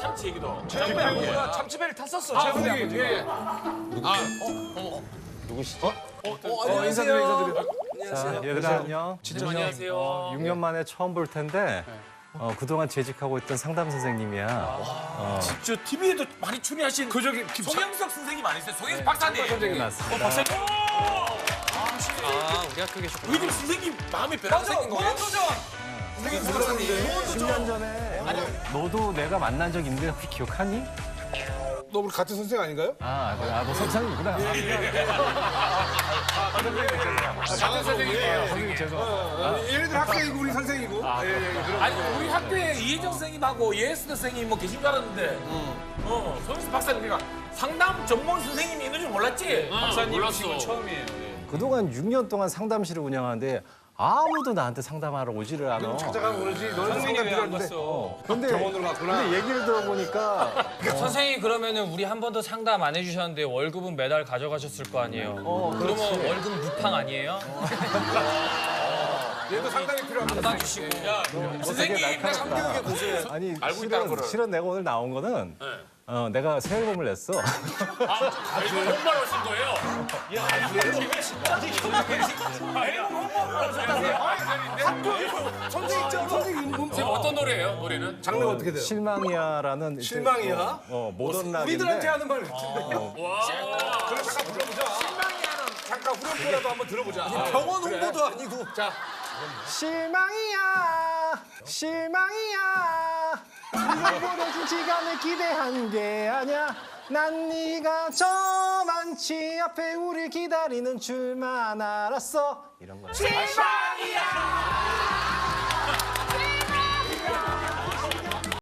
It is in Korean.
참치 얘기도. 우리가 참치배를 탔었어. 아, 최근에 선생님, 예, 예. 아, 어, 인사드려 인사드려. 자, 얘들아 안녕. 진짜 안녕하세요. 6년 만에 처음 볼 텐데 어, 그동안 재직하고 있던 상담 선생님이야. 저 TV에도 많이 출연하신 그 저기 송영석 선생님 아니세요? 송영석 박사님. 네, 맞습니다. 어, 박사님. 아, 우리 학교 계셨구나. 요즘 선생님 마음에 변화가 생긴 거예요? 10년 전에 너도 내가 만난 적 있는데 혹시 기억하니? 너 우리 같은 선생 아닌가요? 아, 그래. 아, 너 선생님이구나. 작은 선생님이에요. 선생님 죄송합니다. 얘네들 학생이고 우리 선생이고. 아니 우리 학교에 이혜정 선생님하고 예스 선생님 뭐 계신 줄 알았는데 어 송영석 박사님 우리가 상담 전문 선생님이 있는 줄 몰랐지? 박사님 지금 처음이에요. 그동안 6년 동안 상담실을 운영하는데 아무도 나한테 상담하러 오지를 않아. 찾아가면 모르지. 너는 상담 필요한데. 근데, 병원으로 갔구나. 근데 얘기를 들어보니까 선생님 그러면은 우리 한 번도 상담 안 해주셨는데 월급은 매달 가져가셨을 거 아니에요. 그러면 월급 무팡 아니에요? 얘도 상담이 필요합니다. 안 주시고. 선생님 나 보세요. 아니 알고 있다는 실은, 거를. 실은 내가 오늘 나온 거는 어, 내가 새 앨범을 냈어. 아 이거 홍보하러 오신 거예요? 야 이거 진짜 아. 지금 어떤 노래예요? 노래는? 장르가 어떻게 돼요? 실망이야라는 이제 실망이야? 어, 어, 모던 락인데 우리들한테 하는 말 같은데. 그럼 잠깐 불러보자. 잠깐 후렴구라도 한번 들어보자. 병원 홍보도 아니고. 자, 실망이야 실망이야 잃어버려진 시간을 기대한 게 아냐 난 네가 저 만치 앞에 우릴 기다리는 줄만 알았어. 이런 거야 실망이야